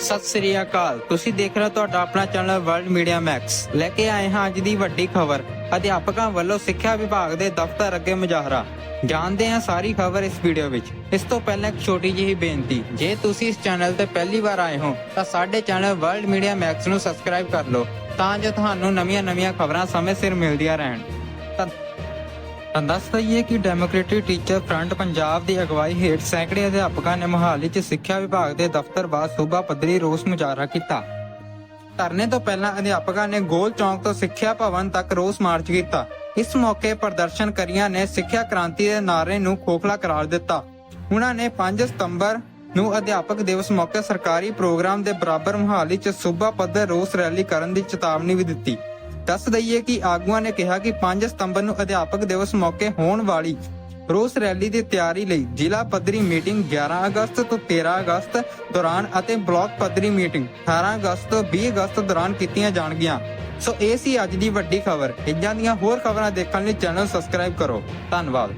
ਸਤਿ ਸ੍ਰੀ ਅਕਾਲ। ਤੁਸੀਂ ਦੇਖ ਰਹੇ ਹੋ ਤੁਹਾਡਾ ਆਪਣਾ ਚੈਨਲ ਵਰਲਡ ਮੀਡੀਆ ਮੈਕਸ। ਲੈ ਕੇ ਆਏ ਹਾਂ ਅੱਜ ਦੀ ਵੱਡੀ ਖਬਰ। ਅਧਿਆਪਕਾਂ ਵੱਲੋਂ ਸਿੱਖਿਆ ਵਿਭਾਗ ਦੇ ਦਫ਼ਤਰ ਅੱਗੇ ਮੁਜ਼ਾਹਰਾ। ਜਾਣਦੇ ਹਾਂ ਸਾਰੀ ਖਬਰ ਇਸ ਵੀਡੀਓ ਵਿੱਚ। ਇਸ ਤੋਂ ਪਹਿਲਾਂ ਇੱਕ ਛੋਟੀ ਜਿਹੀ ਬੇਨਤੀ। ਜੇ ਤੁਸੀਂ ਇਸ ਚੈਨਲ ਤੇ ਪਹਿਲੀ ਵਾਰ ਆਏ ਹੋ, ਤਾਂ ਸਾਡੇ ਚੈਨਲ ਵਰਲਡ ਮੀਡੀਆ ਮੈਕਸ ਨੂੰ ਸਬਸਕ੍ਰਾਈਬ ਕਰ ਲਓ, ਤਾਂ ਜੋ ਤੁਹਾਨੂੰ ਨਵੀਆਂ-ਨਵੀਆਂ ਖਬਰਾਂ ਸਮੇਂ ਸਿਰ ਮਿਲਦੀਆਂ ਰਹਿਣ। ਦੱਸ ਦਈਏ ਕਿ ਡੈਮੋਕ੍ਰੈਟਿਕ ਟੀਚਰ ਫਰੰਟ ਪੰਜਾਬ ਦੀ ਅਗਵਾਈ ਹੇਠ ਸੈਂਕੜੇ ਅਧਿਆਪਕਾਂ ਨੇ ਮੁਹਾਲੀ 'ਚ ਸਿੱਖਿਆ ਵਿਭਾਗ ਦੇ ਦਫ਼ਤਰ ਬਾਹਰ ਸੂਬਾ ਪੱਧਰੀ ਰੋਸ ਮੁਜ਼ਾਹਰਾ ਕੀਤਾ। ਧਰਨੇ ਤੋਂ ਪਹਿਲਾਂ ਅਧਿਆਪਕਾਂ ਨੇ ਗੋਲ ਚੌਂਕ ਤੋਂ ਸਿੱਖਿਆ ਭਵਨ ਤੱਕ ਰੋਸ ਮਾਰਚ ਕੀਤਾ। ਇਸ ਮੌਕੇ ਪ੍ਰਦਰਸ਼ਨਕਾਰੀਆਂ ਨੇ ਸਿੱਖਿਆ ਕ੍ਰਾਂਤੀ ਦੇ ਨਾਅਰੇ ਨੂੰ ਖੋਖਲਾ ਕਰਾਰ ਦਿੱਤਾ। ਉਹਨਾਂ ਨੇ 5 ਸਤੰਬਰ ਨੂੰ ਅਧਿਆਪਕ ਦਿਵਸ ਮੌਕੇ ਸਰਕਾਰੀ ਪ੍ਰੋਗਰਾਮ ਦੇ ਬਰਾਬਰ ਮੋਹਾਲੀ 'ਚ ਸੂਬਾ ਪੱਧਰ ਰੋਸ ਰੈਲੀ ਕਰਨ ਦੀ ਚੇਤਾਵਨੀ ਵੀ ਦਿੱਤੀ। ਦੱਸ ਦਈਏ ਕਿ ਆਗੂਆਂ ਨੇ ਕਿਹਾ ਕਿ 5 ਸਤੰਬਰ ਨੂੰ ਅਧਿਆਪਕ ਦਿਵਸ ਮੌਕੇ ਹੋਣ ਵਾਲੀ ਰੋਸ ਰੈਲੀ ਦੀ ਤਿਆਰੀ ਲਈ ਜ਼ਿਲ੍ਹਾ ਪੱਧਰੀ ਮੀਟਿੰਗ 11 ਅਗਸਤ ਤੋਂ 13 ਅਗਸਤ ਦੌਰਾਨ ਅਤੇ ਬਲਾਕ ਪੱਧਰੀ ਮੀਟਿੰਗ 18 ਅਗਸਤ ਤੋਂ 20 ਅਗਸਤ ਦੌਰਾਨ ਕੀਤੀਆਂ ਜਾਣਗੀਆਂ। ਸੋ ਇਹ ਸੀ ਅੱਜ ਦੀ ਵੱਡੀ ਖਬਰ। ਇੱਦਾਂ ਦੀਆਂ ਹੋਰ ਖਬਰਾਂ ਦੇਖਣ ਲਈ ਚੈਨਲ ਸਬਸਕ੍ਰਾਈਬ ਕਰੋ। ਧੰਨਵਾਦ।